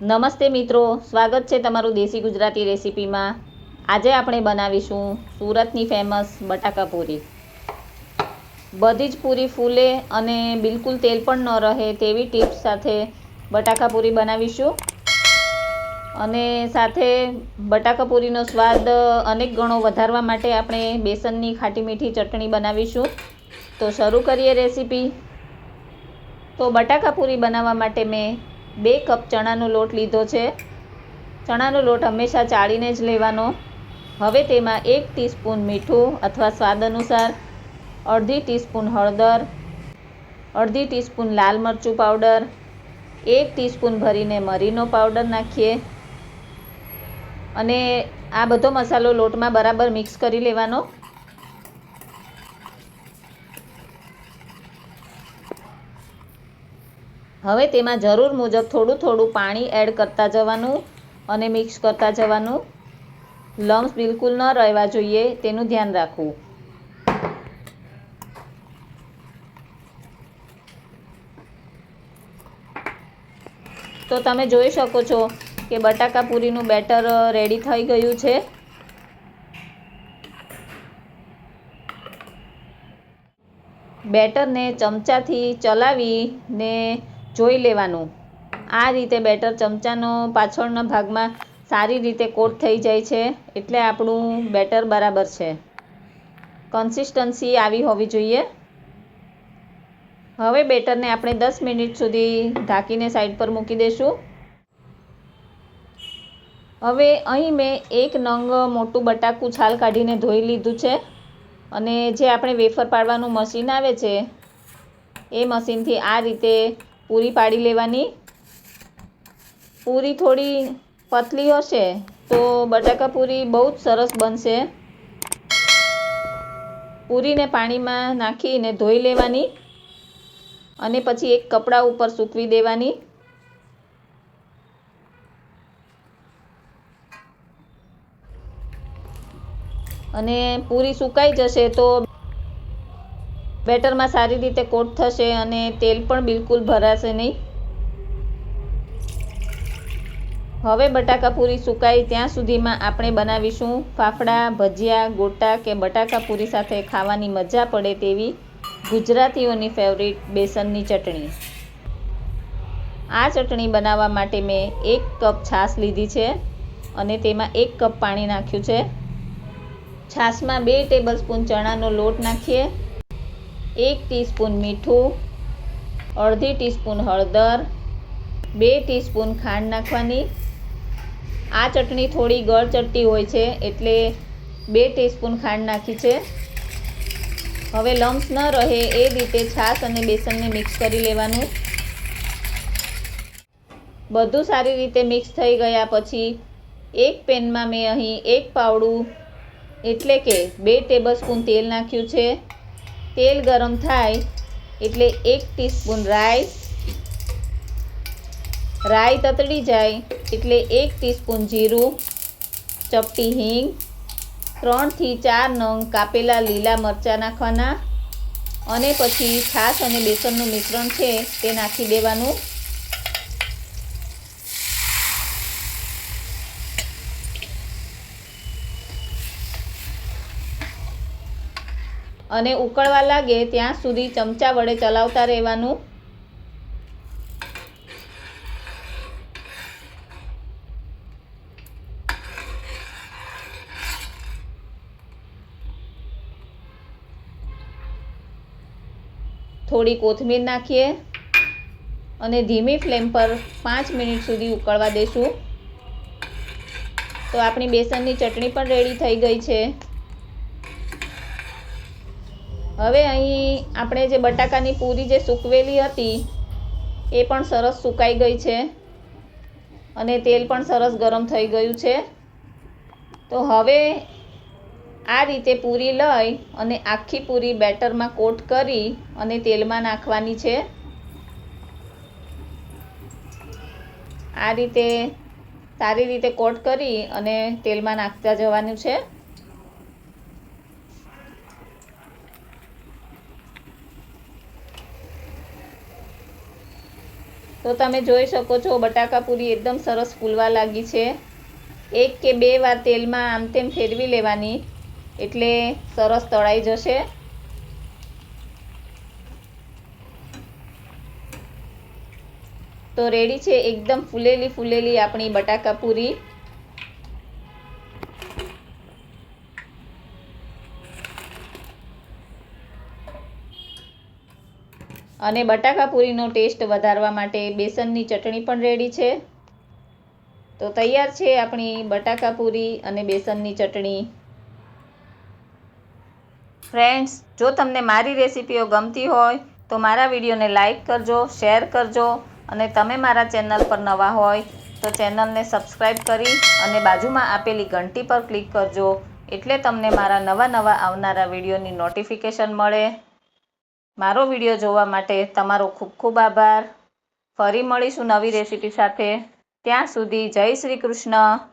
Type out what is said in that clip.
નમસ્તે મિત્રો, સ્વાગત છે તમારું દેશી ગુજરાતી રેસીપીમાં. આજે આપણે બનાવીશું સુરતની ફેમસ બટાકા પૂરી. બધી જ પૂરી ફૂલે અને બિલકુલ તેલ પણ ન રહે તેવી ટિપ્સ સાથે બટાકા પૂરી બનાવીશું. અને સાથે બટાકા પૂરીનો સ્વાદ અનેક ગણો વધારવા માટે આપણે બેસનની ખાટી મીઠી ચટણી બનાવીશું. તો શરૂ કરીએ રેસીપી. તો બટાકા પૂરી બનાવવા માટે મેં બે કપ ચણાનો લોટ લીધો છે. ચણાનો લોટ હંમેશા ચાળીને જ લેવાનો. હવે તેમાં એક ટીસ્પૂન મીઠું અથવા સ્વાદ અનુસાર અડધી ટીસ્પૂન હળદર, અડધી ટીસ્પૂન લાલ મરચું પાવડર, એક ટીસ્પૂન ભરીને મરીનો પાવડર નાખીએ. અને આ બધો મસાલો લોટમાં બરાબર મિક્સ કરી લેવાનો. હવે તેમાં જરૂર મુજબ થોડું થોડું પાણી એડ કરતા જવાનું અને મિક્સ કરતા જવાનું. લમ્સ બિલકુલ ન રહેવા જોઈએ, તેનું ધ્યાન રાખવું. તો તમે જોઈ શકો છો કે બટાકા પૂરીનું બેટર રેડી થઈ ગયું છે. બેટરને ચમચાથી ચલાવીને જોઈ લેવાનું. આ રીતે બેટર ચમચાનો પાછળના ભાગમાં સારી રીતે કોટ થઈ જાય છે, એટલે આપણું બેટર બરાબર છે. કન્સિસ્ટન્સી આવી હોવી જોઈએ. હવે બેટરને આપણે દસ મિનિટ સુધી ઢાંકીને સાઈડ પર મૂકી દઈશું હવે અહીં મેં એક નંગ મોટું બટાકું છાલ કાઢીને ધોઈ લીધું છે, અને જે આપણે વેફર પાડવાનું મશીન આવે છે, એ મશીનથી આ રીતે પૂરી પાડી લેવાની. પૂરી થોડી પતલી હશે તો બટાકા પૂરી બહુ જ સરસ બનશે. પૂરીને પાણીમાં નાખીને ધોઈ લેવાની અને પછી એક કપડા ઉપર સૂકવી દેવાની. અને પૂરી સુકાઈ જશે તો બેટરમાં સારી રીતે કોટ થશે અને તેલ પણ બિલકુલ ભરાશે નહીં. હવે બટાકા પૂરી સુકાય ત્યાં સુધીમાં આપણે બનાવીશું ફાફડા, ભજીયા, ગોટા કે બટાકા પૂરી સાથે ખાવાની મજા પડે તેવી ગુજરાતીઓની ફેવરિટ બેસનની ચટણી. આ ચટણી બનાવવા માટે મેં એક કપ છાશ લીધી છે અને તેમાં એક કપ પાણી નાખ્યું છે. છાશમાં બે ટેબલ સ્પૂન ચણાનો લોટ નાખીએ. એક ટીસ્પૂન મીઠું, અડધી ટીસ્પૂન હળદર, બે ટીસ્પૂન ખાંડ નાખવાની. આ ચટણી થોડી ગળ ચટટી હોય છે, એટલે બે ટીસ્પૂન ખાંડ નાખી છે. હવે લમ્સ ન રહે એ રીતે છાશ અને બેસનને મિક્સ કરી લેવાનું. બધું સારી રીતે મિક્સ થઈ ગયા પછી એક પેનમાં મેં અહીં એક પાવડું, એટલે કે બે ટેબલ સ્પૂન તેલ નાખ્યું છે. તેલ ગરમ થાય એટલે એક ટીસ્પૂન રાઈ રાઈ તતડી જાય એટલે એક ટીસ્પૂન જીરું, ચપટી હિંગ, ત્રણથી ચાર નંગ કાપેલા લીલા મરચાં નાખવાના અને પછી છાશ અને બેસનનું મિશ્રણ છે તે નાખી દેવાનું. અને ઉકળવા લાગે ત્યાં સુધી ચમચા વડે ચલાવતા રહેવાનું. થોડી કોથમીર નાખીએ અને ધીમી ફ્લેમ પર પાંચ મિનિટ સુધી ઉકળવા દઈશું તો આપણી બેસનની ચટણી પણ રેડી થઈ ગઈ છે. હવે અહીં આપણે જે બટાકાની પૂરી જે સૂકવેલી હતી, એ પણ સરસ સુકાઈ ગઈ છે. અને તેલ પણ સરસ ગરમ થઈ ગયું છે. તો હવે આ રીતે પૂરી લઈ અને આખી પૂરી બેટરમાં કોટ કરી અને તેલમાં નાખવાની છે. આ રીતે સારી રીતે કોટ કરી અને તેલમાં નાખતા જવાનું છે. તો તમે જોઈ શકો છો, બટાકા પૂરી એકદમ સરસ ફૂલવા લાગી છે. એક કે બે વાર તેલમાં આમ તેમ ફેરવી લેવાની, એટલે સરસ તળાઈ જશે. તો રેડી છે, એકદમ ફૂલેલી ફૂલેલી આપણી બટાકા પૂરી. અને બટાકા પૂરીનો ટેસ્ટ વધારવા માટે બેસનની ચટણી પણ રેડી છે. તો તૈયાર છે આપણી બટાકા પૂરી અને બેસનની ચટણી. ફ્રેન્ડ્સ, જો તમને મારી રેસીપીઓ ગમતી હોય, તો મારા વિડીયોને લાઈક કરજો, શેર કરજો, અને તમે મારા ચેનલ પર નવા હોય, તો ચેનલને સબસ્ક્રાઈબ કરી અને બાજુમાં આપેલી ઘંટી પર ક્લિક કરજો, એટલે તમને મારા નવા નવા આવનારા વિડીયોની નોટિફિકેશન મળે. મારો વિડીયો જોવા માટે તમારો ખૂબ ખૂબ આભાર ફરી મળીશું નવી રેસીપી સાથે ત્યાં સુધી જય શ્રી કૃષ્ણ